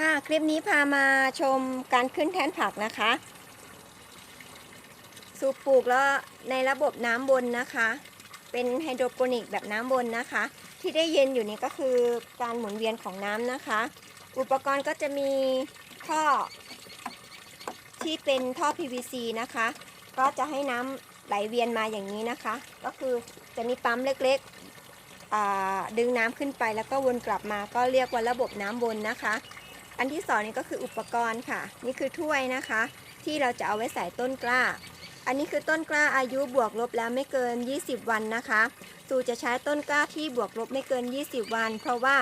ค่ะคลิปนี้พามาชมการขึ้นแทนผักนะคะ สูบปลูกแล้วในระบบน้ำบนนะคะ เป็นไฮโดรโปนิกแบบน้ำบนนะคะ ที่ได้เย็นอยู่นี่ก็คือการหมุนเวียนของน้ำนะคะ อุปกรณ์ก็จะมีท่อ ที่เป็นท่อ PVC นะคะ ก็จะให้น้ำไหลเวียนมาอย่างนี้นะคะ ก็คือจะมีปั๊มเล็กๆดึงน้ำขึ้นไปแล้วก็วนกลับมาก็เรียกว่าระบบน้ำบนนะคะ อันที่สองนี่ก็คืออุปกรณ์ค่ะ นี่คือถ้วยนะคะ ที่เราจะเอาไว้ใส่ต้นกล้า อันนี้คือต้นกล้าอายุบวกลบแล้วไม่เกิน 20 วันนะคะสูจะใช้ต้นกล้าที่บวกลบไม่เกิน 20 วัน เพราะว่า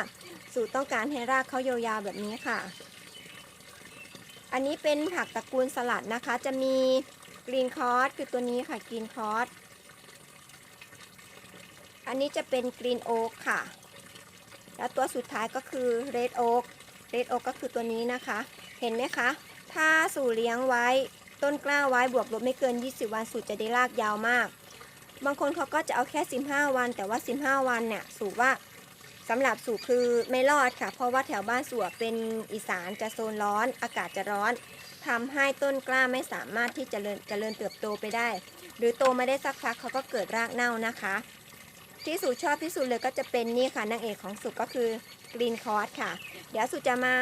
สูต้องการให้รากเขายาวๆแบบนี้ค่ะ อันนี้เป็นผักตระกูลสลัดนะคะ จะมีกรีนคอร์สคือตัวนี้ค่ะกรีนคอร์สอันนี้จะเป็นกรีนโอ๊กค่ะ แล้วตัวสุดท้ายก็คือเรดโอ๊ก เรดโอกก็คือตัวนี้นะคะ เห็นไหมคะ ถ้าสู่เลี้ยงไว้ต้นกล้าไว้บวกลบไม่เกิน 20 วันสูจะได้รากยาวมาก บางคนเขาก็จะเอาแค่ 15 วัน แต่ว่า 15 วันเนี่ยสูว่าสำหรับสูคือไม่รอดค่ะ เพราะว่าแถวบ้านสูเป็นอีสานจะโซนร้อน อากาศจะร้อนทำให้ต้นกล้าไม่สามารถที่จะเจริญเจริญเติบโตไปได้ หรือโตไม่ได้สักพักเขาก็เกิดรากเน่านะคะ ที่สูชอบที่สุดเลยก็จะเป็นนี่ค่ะนางเอกของสูก็คือกรีนคอร์สค่ะ เดี๋ยวสุจะมา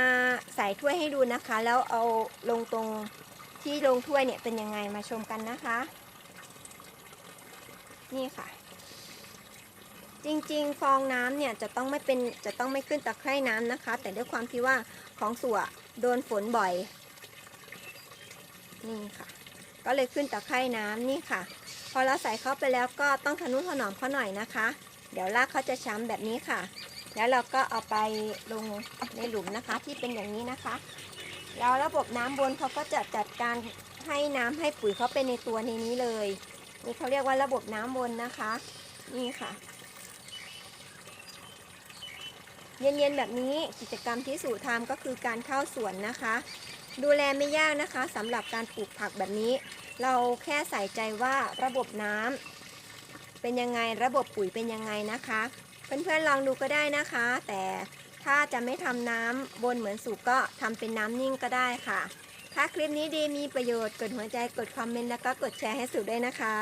ใส่ถ้วยให้ดูนะคะ แล้วเอาลงตรงที่ลงถ้วยเนี่ยเป็นยังไงมาชมกันนะคะ นี่ค่ะ จริงๆ ฟองน้ำเนี่ยจะต้องไม่เป็นจะต้องไม่ขึ้นตะไคร่น้ำนะคะ แต่ด้วยความที่ว่าของสัวโดนฝนบ่อย นี่ค่ะ ก็เลยขึ้นตะไคร่น้ำนี่ค่ะ พอเราใส่เข้าไปแล้วก็ต้องทะนุถนอมเขาหน่อยนะคะ เดี๋ยวรากเขาจะช้ำแบบนี้ค่ะ แล้วเราก็เอาไปลงในหลุมนะคะที่เป็นอย่างนี้นะคะ แล้วระบบน้ำบนเขาก็จะจัดการให้น้ำให้ปุ๋ยเขาเป็นในตัวในนี้เลย นี่เขาเรียกว่าระบบน้ำบนนะคะ นี่ค่ะ เย็นๆแบบนี้กิจกรรมที่สู่ทำก็คือการเข้าสวนนะคะ ดูแลไม่ยากนะคะสำหรับการปลูกผักแบบนี้ เราแค่ใส่ใจว่าระบบน้ำเป็นยังไงระบบปุ๋ยเป็นยังไงนะคะ เพื่อนๆลองดูก็ได้นะคะ แต่ถ้าจะไม่ทำน้ำบนเหมือนสุกก็ทำเป็นน้ำนิ่งก็ได้ค่ะ ถ้าคลิปนี้ดีมีประโยชน์กดหัวใจกดคอมเมนต์แล้วก็กดแชร์ให้สุดด้วยนะคะ